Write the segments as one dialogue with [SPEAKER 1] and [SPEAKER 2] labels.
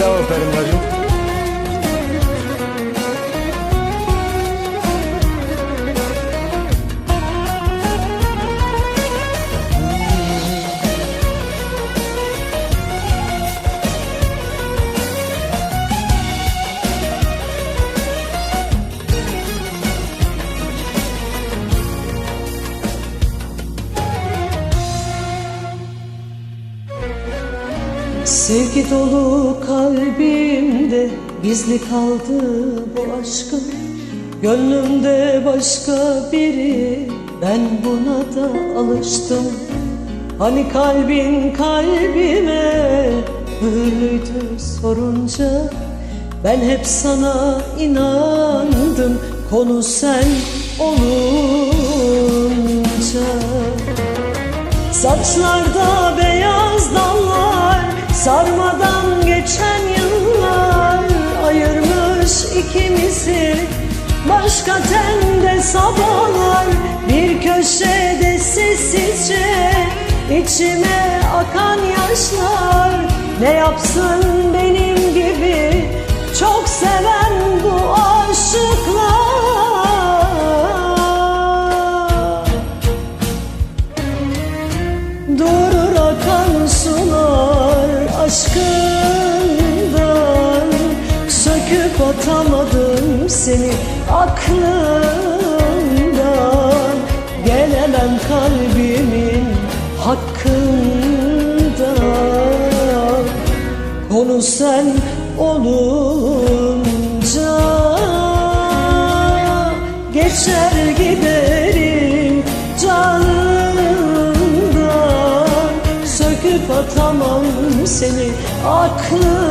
[SPEAKER 1] Bir
[SPEAKER 2] Sevgi dolu kalbimde gizli kaldı bu aşkım Gönlümde başka biri ben buna da alıştım. Hani kalbin kalbime mühürlüydü sorunca Ben hep sana inandım konu sen olunca. Dallar Sarmadan geçen yıllar Ayırmış ikimizi. Başka tende sabahlar Bir köşede sessizce içime akan yaşlar. Ne yapsın benim gibi? Çok seven bu aşıklar. Durur akan sular aşkından Söküp atamadım seni aklımdan Gelemem kalbimin hakkından. Konu sen olunca Geçer giderim canımdan. Söküp atamam seni aklımdan.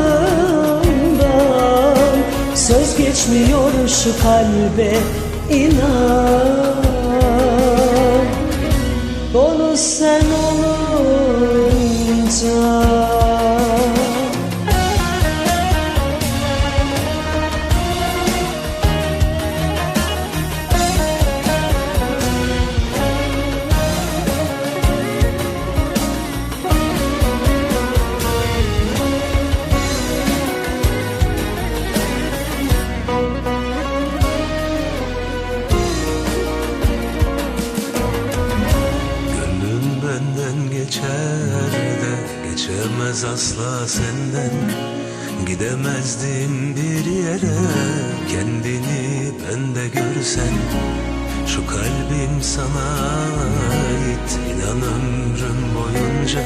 [SPEAKER 2] Söz geçmiyor şu kalbe inan. Konu sen olunca
[SPEAKER 3] geçemez asla senden Gidemezdim bir yere. Kendini bende görsen Şu kalbim sana ait. İnan ömrüm boyunca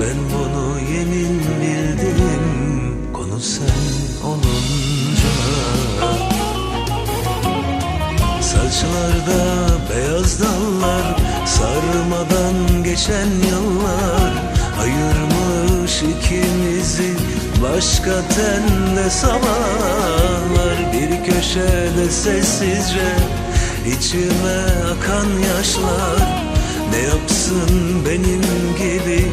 [SPEAKER 3] Ben bunu yemin bildim. Konu sen olunca. Saçlarda beyaz dallar Sarmadan geçen yıllar Ayırmış ikimizi Başka tenle sabahlar. Bir köşede sessizce içime akan yaşlar. Ne yapsın benim gibi?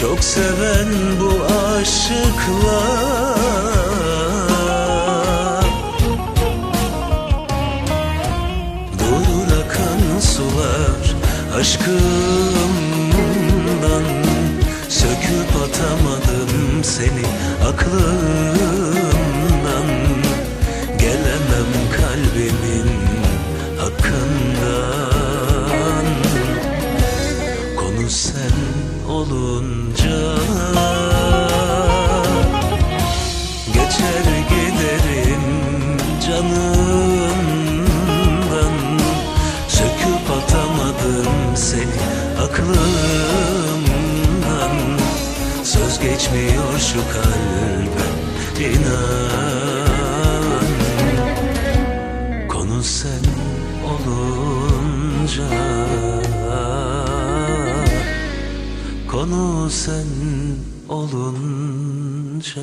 [SPEAKER 3] Çok seven bu aşıklar. Durur akan sular aşkımdan atamadım seni aklımdan. Gelemem kalbimin hakkından. Konu sen olunca Geçer giderim canımdan. Söküp atamadım seni aklımdan Söz geçmiyor şu kalbe inan. Konu sen olunca Konu sen olunca